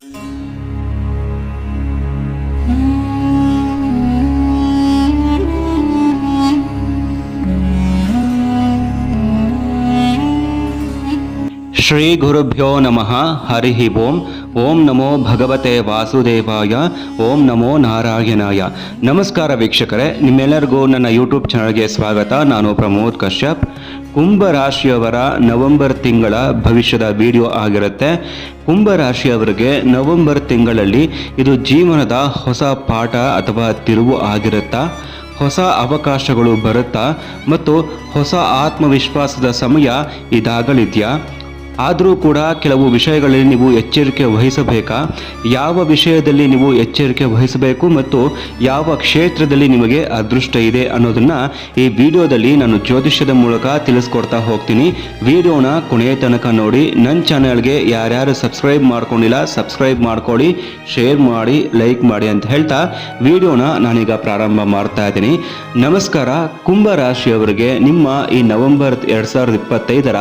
ಶ್ರೀ ಗುರುಭ್ಯೋ ನಮಃ, ಹರಿ ಓಂ. ಓಂ ನಮೋ ಭಗವತೆ ವಾಸುದೇವಾಯ, ಓಂ ನಮೋ ನಾರಾಯಣಾಯ. ನಮಸ್ಕಾರ ವೀಕ್ಷಕರೇ, ನಿಮ್ಮೆಲ್ಲರಿಗೂ ನನ್ನ ಯೂಟ್ಯೂಬ್ ಚಾನಲ್ಗೆ ಸ್ವಾಗತ. ನಾನು ಪ್ರಮೋದ್ ಕಶ್ಯಪ್. ಕುಂಭ ರಾಶಿಯವರ ನವೆಂಬರ್ ತಿಂಗಳ ಭವಿಷ್ಯದ ವಿಡಿಯೋ ಆಗಿರುತ್ತೆ. ಕುಂಭ ರಾಶಿಯವರಿಗೆ ನವೆಂಬರ್ ತಿಂಗಳಲ್ಲಿ ಇದು ಜೀವನದ ಹೊಸ ಪಾಠ ಅಥವಾ ತಿರುವು ಆಗಿರುತ್ತಾ? ಹೊಸ ಅವಕಾಶಗಳು ಬರುತ್ತಾ? ಮತ್ತು ಹೊಸ ಆತ್ಮವಿಶ್ವಾಸದ ಸಮಯ ಇದಾಗಲಿದೆಯಾ? ಆದರೂ ಕೂಡ ಕೆಲವು ವಿಷಯಗಳಲ್ಲಿ ನೀವು ಎಚ್ಚರಿಕೆ ವಹಿಸಬೇಕಾ? ಯಾವ ವಿಷಯದಲ್ಲಿ ನೀವು ಎಚ್ಚರಿಕೆ ವಹಿಸಬೇಕು ಮತ್ತು ಯಾವ ಕ್ಷೇತ್ರದಲ್ಲಿ ನಿಮಗೆ ಅದೃಷ್ಟ ಇದೆ ಅನ್ನೋದನ್ನು ಈ ವಿಡಿಯೋದಲ್ಲಿ ನಾನು ಜ್ಯೋತಿಷ್ಯದ ಮೂಲಕ ತಿಳಿಸ್ಕೊಡ್ತಾ ಹೋಗ್ತೀನಿ. ವಿಡಿಯೋನ ಕೊನೆಯ ತನಕ ನೋಡಿ. ನನ್ನ ಚಾನಲ್ಗೆ ಯಾರ್ಯಾರು ಸಬ್ಸ್ಕ್ರೈಬ್ ಮಾಡ್ಕೊಂಡಿಲ್ಲ, ಸಬ್ಸ್ಕ್ರೈಬ್ ಮಾಡ್ಕೊಳ್ಳಿ, ಶೇರ್ ಮಾಡಿ, ಲೈಕ್ ಮಾಡಿ ಅಂತ ಹೇಳ್ತಾ ವಿಡಿಯೋನ ನಾನೀಗ ಪ್ರಾರಂಭ ಮಾಡ್ತಾ ಇದ್ದೀನಿ. ನಮಸ್ಕಾರ. ಕುಂಭ ರಾಶಿಯವರಿಗೆ ನಿಮ್ಮ ಈ ನವೆಂಬರ್ ಎರಡು ಸಾವಿರದ ಇಪ್ಪತ್ತೈದರ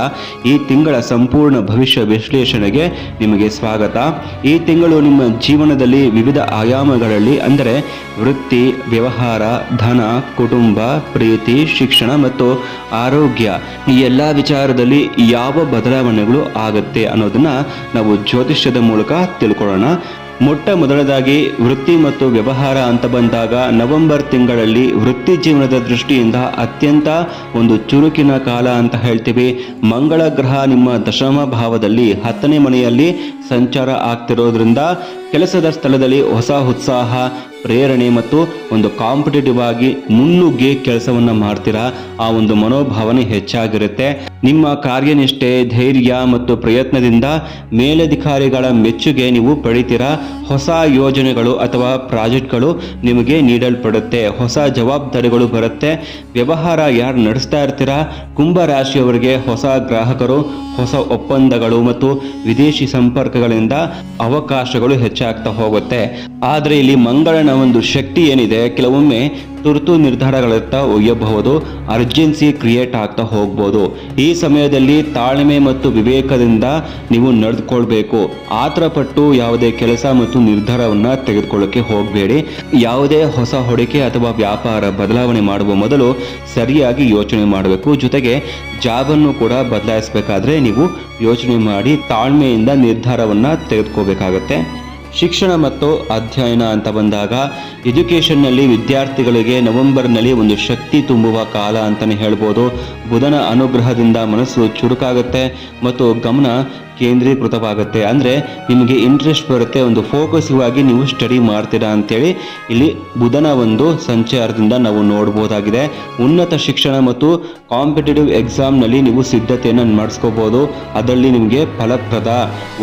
ಈ ತಿಂಗಳ ಸಂಪೂರ್ಣ ಭವಿಷ್ಯ ವಿಶ್ಲೇಷಣೆಗೆ ನಿಮಗೆ ಸ್ವಾಗತ. ಈ ತಿಂಗಳು ನಿಮ್ಮ ಜೀವನದಲ್ಲಿ ವಿವಿಧ ಆಯಾಮಗಳಲ್ಲಿ ಅಂದರೆ ವೃತ್ತಿ, ವ್ಯವಹಾರ, ಧನ, ಕುಟುಂಬ, ಪ್ರೀತಿ, ಶಿಕ್ಷಣ ಮತ್ತು ಆರೋಗ್ಯ ಈ ಎಲ್ಲ ವಿಚಾರದಲ್ಲಿ ಯಾವ ಬದಲಾವಣೆಗಳು ಆಗುತ್ತೆ ಅನ್ನೋದನ್ನ ನಾವು ಜ್ಯೋತಿಷ್ಯದ ಮೂಲಕ ತಿಳ್ಕೊಳ್ಳೋಣ. ಮೊಟ್ಟ ಮೊದಲದಾಗಿ ವೃತ್ತಿ ಮತ್ತು ವ್ಯವಹಾರ ಅಂತ ಬಂದಾಗ ನವೆಂಬರ್ ತಿಂಗಳಲ್ಲಿ ವೃತ್ತಿ ಜೀವನದ ದೃಷ್ಟಿಯಿಂದ ಅತ್ಯಂತ ಒಂದು ಚುರುಕಿನ ಕಾಲ ಅಂತ ಹೇಳ್ತೀವಿ. ಮಂಗಳ ಗ್ರಹ ನಿಮ್ಮ ದಶಮ ಭಾವದಲ್ಲಿ ಹತ್ತನೇ ಮನೆಯಲ್ಲಿ ಸಂಚಾರ ಆಗ್ತಿರೋದ್ರಿಂದ ಕೆಲಸದ ಸ್ಥಳದಲ್ಲಿ ಹೊಸ ಉತ್ಸಾಹ, ಪ್ರೇರಣೆ ಮತ್ತು ಒಂದು ಕಾಂಪಿಟೇಟಿವ್ ಆಗಿ ಮುನ್ನುಗ್ಗೆ ಕೆಲಸವನ್ನು ಮಾಡ್ತೀರಾ? ಆ ಒಂದು ಮನೋಭಾವನೆ ಹೆಚ್ಚಾಗಿರುತ್ತೆ. ನಿಮ್ಮ ಕಾರ್ಯನಿಷ್ಠೆ, ಧೈರ್ಯ ಮತ್ತು ಪ್ರಯತ್ನದಿಂದ ಮೇಲಧಿಕಾರಿಗಳ ಮೆಚ್ಚುಗೆ ನೀವು ಪಡಿತೀರಾ? ಹೊಸ ಯೋಜನೆಗಳು ಅಥವಾ ಪ್ರಾಜೆಕ್ಟ್ಗಳು ನಿಮಗೆ ನೀಡಲ್ಪಡುತ್ತೆ. ಹೊಸ ಜವಾಬ್ದಾರಿಗಳು ಬರುತ್ತೆ. ವ್ಯವಹಾರ ಯಾರು ನಡೆಸ್ತಾ ಇರ್ತೀರಾ? ಕುಂಭ ರಾಶಿಯವರಿಗೆ ಹೊಸ ಗ್ರಾಹಕರು, ಹೊಸ ಒಪ್ಪಂದಗಳು ಮತ್ತು ವಿದೇಶಿ ಸಂಪರ್ಕಗಳಿಂದ ಅವಕಾಶಗಳು ಹೆಚ್ಚಾಗ್ತಾ ಹೋಗುತ್ತೆ. ಆದರೆ ಇಲ್ಲಿ ಮಂಗಳನ ಒಂದು ಶಕ್ತಿ ಏನಿದೆ, ಕೆಲವೊಮ್ಮೆ ತುರ್ತು ನಿರ್ಧಾರಗಳತ್ತ ಒಯ್ಯಬಹುದು ಅರ್ಜೆನ್ಸಿ ಕ್ರಿಯೇಟ್ ಆಗ್ತಾ ಹೋಗ್ಬೋದು. ಈ ಸಮಯದಲ್ಲಿ ತಾಳ್ಮೆ ಮತ್ತು ವಿವೇಕದಿಂದ ನೀವು ನಡೆದುಕೊಳ್ಬೇಕು. ಆತರಪಟ್ಟು ಯಾವುದೇ ಕೆಲಸ ಮತ್ತು ನಿರ್ಧಾರವನ್ನು ತೆಗೆದುಕೊಳ್ಳಕ್ಕೆ ಹೋಗಬೇಡಿ. ಯಾವುದೇ ಹೊಸ ಹೊಡಿಕೆ ಅಥವಾ ವ್ಯಾಪಾರ ಬದಲಾವಣೆ ಮಾಡುವ ಮೊದಲು ಸರಿಯಾಗಿ ಯೋಚನೆ ಮಾಡಬೇಕು. ಜೊತೆಗೆ ಜಾಬನ್ನು ಕೂಡ ಬದಲಾಯಿಸಬೇಕಾದ್ರೆ ನೀವು ಯೋಚನೆ ಮಾಡಿ ತಾಳ್ಮೆಯಿಂದ ನಿರ್ಧಾರವನ್ನು ತೆಗೆದುಕೋಬೇಕಾಗತ್ತೆ. ಶಿಕ್ಷಣ ಮತ್ತು ಅಧ್ಯಯನ ಅಂತ ಬಂದಾಗ ಎಜುಕೇಷನ್ನಲ್ಲಿ ವಿದ್ಯಾರ್ಥಿಗಳಿಗೆ ನವೆಂಬರ್ನಲ್ಲಿ ಒಂದು ಶಕ್ತಿ ತುಂಬುವ ಕಾಲ ಅಂತಲೇ ಹೇಳ್ಬೋದು. ಬುಧನ ಅನುಗ್ರಹದಿಂದ ಮನಸ್ಸು ಚುರುಕಾಗುತ್ತೆ ಮತ್ತು ಗಮನ ಕೇಂದ್ರೀಕೃತವಾಗುತ್ತೆ. ಅಂದರೆ ನಿಮಗೆ ಇಂಟ್ರೆಸ್ಟ್ ಬರುತ್ತೆ, ಒಂದು ಫೋಕಸಿವ್ ಆಗಿ ನೀವು ಸ್ಟಡಿ ಮಾಡ್ತೀರಾ ಅಂಥೇಳಿ ಇಲ್ಲಿ ಬುಧನ ಒಂದು ಸಂಚಾರದಿಂದ ನಾವು ನೋಡ್ಬೋದಾಗಿದೆ. ಉನ್ನತ ಶಿಕ್ಷಣ ಮತ್ತು ಕಾಂಪಿಟೇಟಿವ್ ಎಕ್ಸಾಮ್ನಲ್ಲಿ ನೀವು ಸಿದ್ಧತೆಯನ್ನು ಮಾಡಿಸ್ಕೋಬೋದು. ಅದರಲ್ಲಿ ನಿಮಗೆ ಫಲಪ್ರದ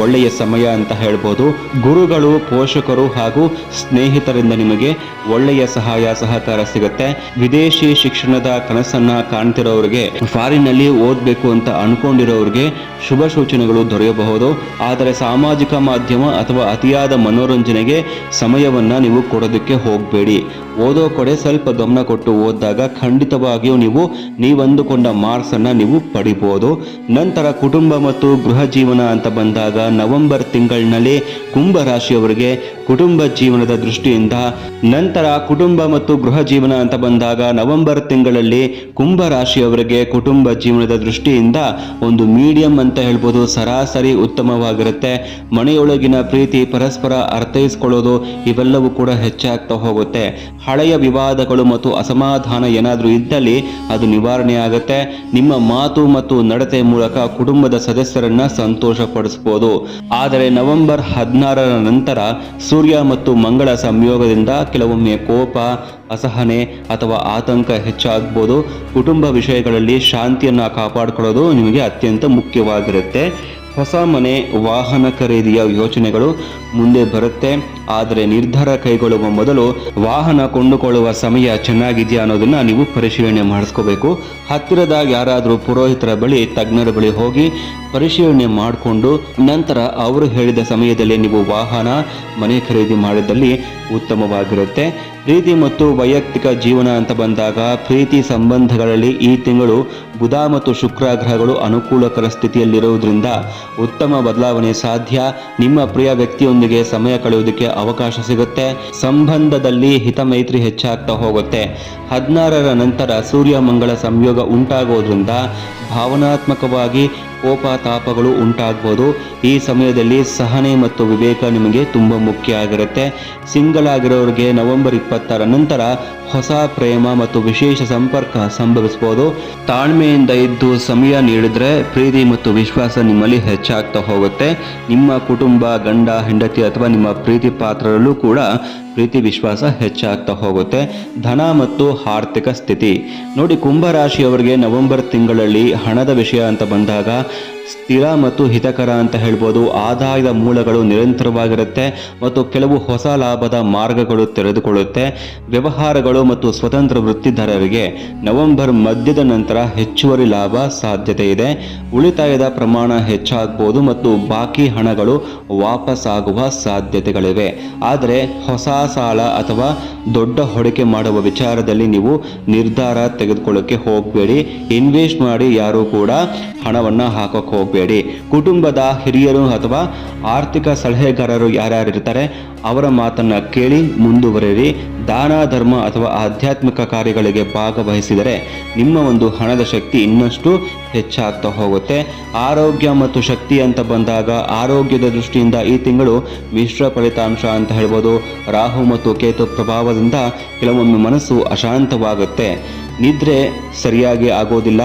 ಒಳ್ಳೆಯ ಸಮಯ ಅಂತ ಹೇಳ್ಬೋದು. ಗುರುಗಳು, ಪೋಷಕರು ಹಾಗೂ ಸ್ನೇಹಿತರಿಂದ ನಿಮಗೆ ಒಳ್ಳೆಯ ಸಹಾಯ, ಸಹಕಾರ ಸಿಗುತ್ತೆ. ವಿದೇಶಿ ಶಿಕ್ಷಣದ ಕನಸನ್ನ ಕಾಣ್ತಿರೋರಿಗೆ ಫಾರಿನ್ನಲ್ಲಿ ಓದಬೇಕು ಅಂತ ಅನ್ಕೊಂಡಿರೋರಿಗೆ ಶುಭ ಸೂಚನೆಗಳು ದೊರೆಯಬಹುದು ಆದರೆ ಸಾಮಾಜಿಕ ಮಾಧ್ಯಮ ಅಥವಾ ಅತಿಯಾದ ಮನೋರಂಜನೆಗೆ ಸಮಯವನ್ನ ನೀವು ಕೊಡೋದಕ್ಕೆ ಹೋಗಬೇಡಿ. ಓದೋ ಕಡೆ ಸ್ವಲ್ಪ ಗಮನ ಕೊಟ್ಟು ಓದಿದಾಗ ಖಂಡಿತವಾಗಿಯೂ ನೀವು, ನೀವಂದುಕೊಂಡ ಮಾರ್ಕ್ಸ್ ಅನ್ನ ನೀವು ಪಡಿಬೋದು. ನಂತರ ಕುಟುಂಬ ಮತ್ತು ಗೃಹ ಜೀವನ ಅಂತ ಬಂದಾಗ ನವೆಂಬರ್ ತಿಂಗಳಿನಲ್ಲಿ ಕುಂಭ ರಾಶಿಯವರಿಗೆ ಕುಟುಂಬ ಜೀವನದ ದೃಷ್ಟಿಯಿಂದ, ನಂತರ ಕುಟುಂಬ ಮತ್ತು ಗೃಹ ಜೀವನ ಅಂತ ಬಂದಾಗ ನವೆಂಬರ್ ತಿಂಗಳಲ್ಲಿ ಕುಂಭ ರಾಶಿಯವರಿಗೆ ಕುಟುಂಬ ಜೀವನದ ದೃಷ್ಟಿಯಿಂದ ಒಂದು ಮೀಡಿಯಂ ಅಂತ ಹೇಳ್ಬೋದು, ಸರಾಸರಿ ಉತ್ತಮವಾಗಿರುತ್ತೆ. ಮನೆಯೊಳಗಿನ ಪ್ರೀತಿ ಪರಸ್ಪರ ಅರ್ಥೈಸ್ಕೊಳ್ಳೋದು ಇವೆಲ್ಲವೂ ಕೂಡ ಹೆಚ್ಚಾಗ್ತಾ ಹೋಗುತ್ತೆ. ಹಳೆಯ ವಿವಾದಗಳು ಮತ್ತು ಅಸಮಾಧಾನ ಏನಾದರೂ ಇದ್ದಲ್ಲಿ ಅದು ನಿವಾರಣೆ ಆಗುತ್ತೆ. ನಿಮ್ಮ ಮಾತು ಮತ್ತು ನಡತೆ ಮೂಲಕ ಕುಟುಂಬದ ಸದಸ್ಯರನ್ನ ಸಂತೋಷಪಡಿಸಬಹುದು ಆದರೆ ನವೆಂಬರ್ ಹದಿನಾರರ ನಂತರ ಸೂರ್ಯ ಮತ್ತು ಮಂಗಳ ಸಂಯೋಗದಿಂದ ಕೆಲವೊಮ್ಮೆ ಕೋಪ, ಅಸಹನೆ ಅಥವಾ ಆತಂಕ ಹೆಚ್ಚಾಗ್ಬೋದು. ಕುಟುಂಬ ವಿಷಯಗಳಲ್ಲಿ ಶಾಂತಿಯನ್ನು ಕಾಪಾಡಿಕೊಳ್ಳೋದು ನಿಮಗೆ ಅತ್ಯಂತ ಮುಖ್ಯವಾಗಿರುತ್ತೆ. ಹೊಸ ಮನೆ, ವಾಹನ ಖರೀದಿಯ ಯೋಚನೆಗಳು ಮುಂದೆ ಬರುತ್ತೆ. ಆದರೆ ನಿರ್ಧಾರ ಕೈಗೊಳ್ಳುವ ಮೊದಲು ವಾಹನ ಕೊಂಡುಕೊಳ್ಳುವ ಸಮಯ ಚೆನ್ನಾಗಿದೆಯಾ ಅನ್ನೋದನ್ನ ನೀವು ಪರಿಶೀಲನೆ ಮಾಡಿಸ್ಕೋಬೇಕು. ಹತ್ತಿರದ ಯಾರಾದರೂ ಪುರೋಹಿತರ ಬಳಿ, ತಜ್ಞರ ಬಳಿ ಹೋಗಿ ಪರಿಶೀಲನೆ ಮಾಡಿಕೊಂಡು ನಂತರ ಅವರು ಹೇಳಿದ ಸಮಯದಲ್ಲಿ ನೀವು ವಾಹನ, ಮನೆ ಖರೀದಿ ಮಾಡಿದಲ್ಲಿ ಉತ್ತಮವಾಗಿರುತ್ತೆ. ಪ್ರೀತಿ ಮತ್ತು ವೈಯಕ್ತಿಕ ಜೀವನ ಅಂತ ಬಂದಾಗ ಪ್ರೀತಿ ಸಂಬಂಧಗಳಲ್ಲಿ ಈ ತಿಂಗಳು ಬುಧ ಮತ್ತು ಶುಕ್ರ ಗ್ರಹಗಳು ಅನುಕೂಲಕರ ಸ್ಥಿತಿಯಲ್ಲಿರುವುದರಿಂದ ಉತ್ತಮ ಬದಲಾವಣೆ ಸಾಧ್ಯ. ನಿಮ್ಮ ಪ್ರಿಯ ವ್ಯಕ್ತಿಯೊಂದಿಗೆ ಸಮಯ ಕಳೆಯುವುದಕ್ಕೆ ಅವಕಾಶ ಸಿಗುತ್ತೆ. ಸಂಬಂಧದಲ್ಲಿ ಹಿತಮೈತ್ರಿ ಹೆಚ್ಚಾಗ್ತಾ ಹೋಗುತ್ತೆ. ಹದಿನಾರರ ನಂತರ ಸೂರ್ಯ ಮಂಗಳ ಸಂಯೋಗ ಉಂಟಾಗೋದ್ರಿಂದ ಭಾವನಾತ್ಮಕವಾಗಿ ಕೋಪ ತಾಪಗಳು ಉಂಟಾಗ್ಬೋದು. ಈ ಸಮಯದಲ್ಲಿ ಸಹನೆ ಮತ್ತು ವಿವೇಕ ನಿಮಗೆ ತುಂಬ ಮುಖ್ಯ ಆಗಿರುತ್ತೆ. ಸಿಂಗಲ್ ಆಗಿರೋರಿಗೆ ನವೆಂಬರ್ ಇಪ್ಪತ್ತರ ನಂತರ ಹೊಸ ಪ್ರೇಮ ಮತ್ತು ವಿಶೇಷ ಸಂಪರ್ಕ ಸಂಭವಿಸ್ಬೋದು. ತಾಳ್ಮೆಯಿಂದ ಇದ್ದು ಸಮಯ ನೀಡಿದ್ರೆ ಪ್ರೀತಿ ಮತ್ತು ವಿಶ್ವಾಸ ನಿಮ್ಮಲ್ಲಿ ಹೆಚ್ಚಾಗ್ತಾ ಹೋಗುತ್ತೆ. ನಿಮ್ಮ ಕುಟುಂಬ, ಗಂಡ, ಹೆಂಡತಿ ಅಥವಾ ನಿಮ್ಮ ಪ್ರೀತಿ ಪಾತ್ರರಲ್ಲೂ ಕೂಡ ಪ್ರೀತಿ ವಿಶ್ವಾಸ ಹೆಚ್ಚಾಗ್ತಾ ಹೋಗುತ್ತೆ. ಧನ ಮತ್ತು ಆರ್ಥಿಕ ಸ್ಥಿತಿ. ನೋಡಿ, ಕುಂಭರಾಶಿಯವರಿಗೆ ನವೆಂಬರ್ ತಿಂಗಳಲ್ಲಿ ಹಣದ ವಿಷಯ ಅಂತ ಬಂದಾಗ ಸ್ಥಿರ ಮತ್ತು ಹಿತಕರ ಅಂತ ಹೇಳ್ಬೋದು. ಆದಾಯದ ಮೂಲಗಳು ನಿರಂತರವಾಗಿರುತ್ತೆ ಮತ್ತು ಕೆಲವು ಹೊಸ ಲಾಭದ ಮಾರ್ಗಗಳು ತೆರೆದುಕೊಳ್ಳುತ್ತೆ. ವ್ಯವಹಾರಗಳು ಮತ್ತು ಸ್ವತಂತ್ರ ವೃತ್ತಿದಾರರಿಗೆ ನವೆಂಬರ್ ಮಧ್ಯದ ನಂತರ ಹೆಚ್ಚುವರಿ ಲಾಭ ಸಾಧ್ಯತೆ ಇದೆ. ಉಳಿತಾಯದ ಪ್ರಮಾಣ ಹೆಚ್ಚಾಗಬಹುದು ಮತ್ತು ಬಾಕಿ ಹಣಗಳು ವಾಪಸ್ಸಾಗುವ ಸಾಧ್ಯತೆಗಳಿವೆ. ಆದರೆ ಹೊಸ ಸಾಲ ಅಥವಾ ದೊಡ್ಡ ಹೊಡಿಕೆ ಮಾಡುವ ವಿಚಾರದಲ್ಲಿ ನೀವು ನಿರ್ಧಾರ ತೆಗೆದುಕೊಳ್ಳೋಕ್ಕೆ ಹೋಗಬೇಡಿ. ಇನ್ವೆಸ್ಟ್ ಮಾಡಿ ಯಾರೂ ಕೂಡ ಹಣವನ್ನು ಹಾಕೋಕೆ ಹೋಗಬೇಡಿ. ಕುಟುಂಬದ ಹಿರಿಯರು ಅಥವಾ ಆರ್ಥಿಕ ಸಲಹೆಗಾರರು ಯಾರ್ಯಾರು ಇರ್ತಾರೆ ಅವರ ಮಾತನ್ನ ಕೇಳಿ ಮುಂದುವರೆಯಿರಿ ದಾನ, ಧರ್ಮ ಅಥವಾ ಆಧ್ಯಾತ್ಮಿಕ ಕಾರ್ಯಗಳಿಗೆ ಭಾಗವಹಿಸಿದರೆ ನಿಮ್ಮ ಒಂದು ಹಣದ ಶಕ್ತಿ ಇನ್ನಷ್ಟು ಹೆಚ್ಚಾಗ್ತಾ ಹೋಗುತ್ತೆ. ಆರೋಗ್ಯ ಮತ್ತು ಶಕ್ತಿ ಅಂತ ಬಂದಾಗ ಆರೋಗ್ಯದ ದೃಷ್ಟಿಯಿಂದ ಈ ತಿಂಗಳು ಮಿಶ್ರ ಫಲಿತಾಂಶ ಅಂತ ಹೇಳ್ಬೋದು. ರಾಹು ಮತ್ತು ಕೇತು ಪ್ರಭಾವದಿಂದ ಕೆಲವೊಮ್ಮೆ ಮನಸ್ಸು ಅಶಾಂತವಾಗುತ್ತೆ. ನಿದ್ರೆ ಸರಿಯಾಗಿ ಆಗೋದಿಲ್ಲ.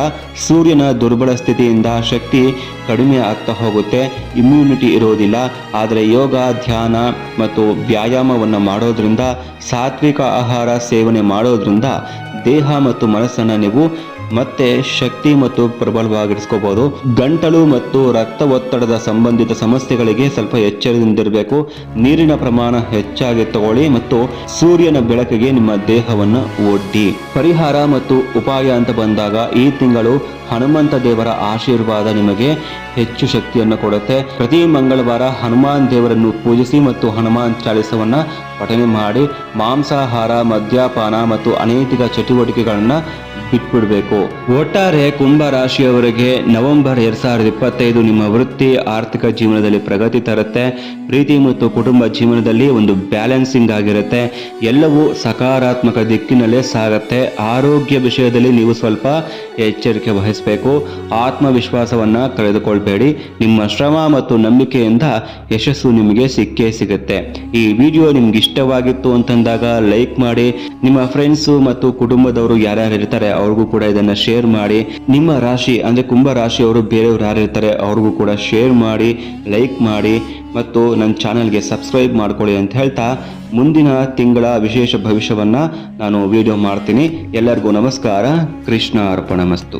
ಸೂರ್ಯನ ದುರ್ಬಲ ಸ್ಥಿತಿಯಿಂದ ಶಕ್ತಿ ಕಡಿಮೆ ಆಗ್ತಾ ಹೋಗುತ್ತೆ. ಇಮ್ಯುನಿಟಿ ಇರೋದಿಲ್ಲ. ಆದರೆ ಯೋಗ, ಧ್ಯಾನ ಮತ್ತು ವ್ಯಾಯಾಮವನ್ನು ಮಾಡೋದ್ರಿಂದ, ಸಾತ್ವಿಕ ಆಹಾರ ಸೇವನೆ ಮಾಡೋದ್ರಿಂದ ದೇಹ ಮತ್ತು ಮನಸ್ಸನ್ನು ನೀವು ಮತ್ತೆ ಶಕ್ತಿ ಮತ್ತು ಪ್ರಬಲವಾಗಿರಿಸ್ಕೋಬಹುದು ಗಂಟಲು ಮತ್ತು ರಕ್ತ ಒತ್ತಡದ ಸಂಬಂಧಿತ ಸಮಸ್ಯೆಗಳಿಗೆ ಸ್ವಲ್ಪ ಎಚ್ಚರದಿಂದಿರಬೇಕು. ನೀರಿನ ಪ್ರಮಾಣ ಹೆಚ್ಚಾಗಿ ತಗೊಳ್ಳಿ ಮತ್ತು ಸೂರ್ಯನ ಬೆಳಕಿಗೆ ನಿಮ್ಮ ದೇಹವನ್ನು ಒಡ್ಡಿ. ಪರಿಹಾರ ಮತ್ತು ಉಪಾಯ ಅಂತ ಬಂದಾಗ ಈ ತಿಂಗಳು ಹನುಮಂತ ದೇವರ ಆಶೀರ್ವಾದ ನಿಮಗೆ ಹೆಚ್ಚು ಶಕ್ತಿಯನ್ನು ಕೊಡುತ್ತೆ. ಪ್ರತಿ ಮಂಗಳವಾರ ಹನುಮಾನ್ ದೇವರನ್ನು ಪೂಜಿಸಿ ಮತ್ತು ಹನುಮಾನ್ ಚಾಲಿಸವನ್ನ ಪಠನೆ ಮಾಡಿ ಮಾಂಸಾಹಾರ, ಮದ್ಯಪಾನ ಮತ್ತು ಅನೈತಿಕ ಚಟುವಟಿಕೆಗಳನ್ನು ಬಿಟ್ಬಿಡಬೇಕು ಒಟ್ಟಾರೆ ಕುಂಭ ರಾಶಿಯವರಿಗೆ ನವೆಂಬರ್ ಎರಡ್ ಸಾವಿರದ ಇಪ್ಪತ್ತೈದು ನಿಮ್ಮ ವೃತ್ತಿ, ಆರ್ಥಿಕ ಜೀವನದಲ್ಲಿ ಪ್ರಗತಿ ತರುತ್ತೆ. ಪ್ರೀತಿ ಮತ್ತು ಕುಟುಂಬ ಜೀವನದಲ್ಲಿ ಒಂದು ಬ್ಯಾಲೆನ್ಸಿಂಗ್ ಆಗಿರುತ್ತೆ. ಎಲ್ಲವೂ ಸಕಾರಾತ್ಮಕ ದಿಕ್ಕಿನಲ್ಲೇ ಸಾಗತ್ತೆ. ಆರೋಗ್ಯ ವಿಷಯದಲ್ಲಿ ನೀವು ಸ್ವಲ್ಪ ಎಚ್ಚರಿಕೆ ವಹಿಸಬೇಕು. ಆತ್ಮವಿಶ್ವಾಸವನ್ನ ಕಳೆದುಕೊಳ್ಬೇಡಿ. ನಿಮ್ಮ ಶ್ರಮ ಮತ್ತು ನಂಬಿಕೆಯಿಂದ ಯಶಸ್ಸು ನಿಮಗೆ ಸಿಕ್ಕೇ ಸಿಗುತ್ತೆ. ಈ ವಿಡಿಯೋ ನಿಮ್ಗೆ ಇಷ್ಟವಾಗಿತ್ತು ಅಂತಂದಾಗ ಲೈಕ್ ಮಾಡಿ. ನಿಮ್ಮ ಫ್ರೆಂಡ್ಸು ಮತ್ತು ಕುಟುಂಬದವರು ಯಾರ್ಯಾರು ಇರ್ತಾರೆ ಅವ್ರಿಗೂ ಕೂಡ ಇದನ್ನ ಶೇರ್ ಮಾಡಿ. ನಿಮ್ಮ ರಾಶಿ, ಅಂದ್ರೆ ಕುಂಭ ರಾಶಿಯವರು ಬೇರೆಯವ್ರು ಯಾರಿರ್ತಾರೆ ಅವ್ರಿಗೂ ಕೂಡ ಶೇರ್ ಮಾಡಿ ಲೈಕ್ ಮಾಡಿ ಮತ್ತು ನನ್ನ ಚಾನಲ್ಗೆ ಸಬ್ಸ್ಕ್ರೈಬ್ ಮಾಡ್ಕೊಳ್ಳಿ ಅಂತ ಹೇಳ್ತಾ ಮುಂದಿನ ತಿಂಗಳ ವಿಶೇಷ ಭವಿಷ್ಯವನ್ನ ನಾನು ವಿಡಿಯೋ ಮಾಡ್ತೀನಿ. ಎಲ್ಲರಿಗೂ ನಮಸ್ಕಾರ. ಕೃಷ್ಣ ಅರ್ಪಣ ಮಸ್ತು.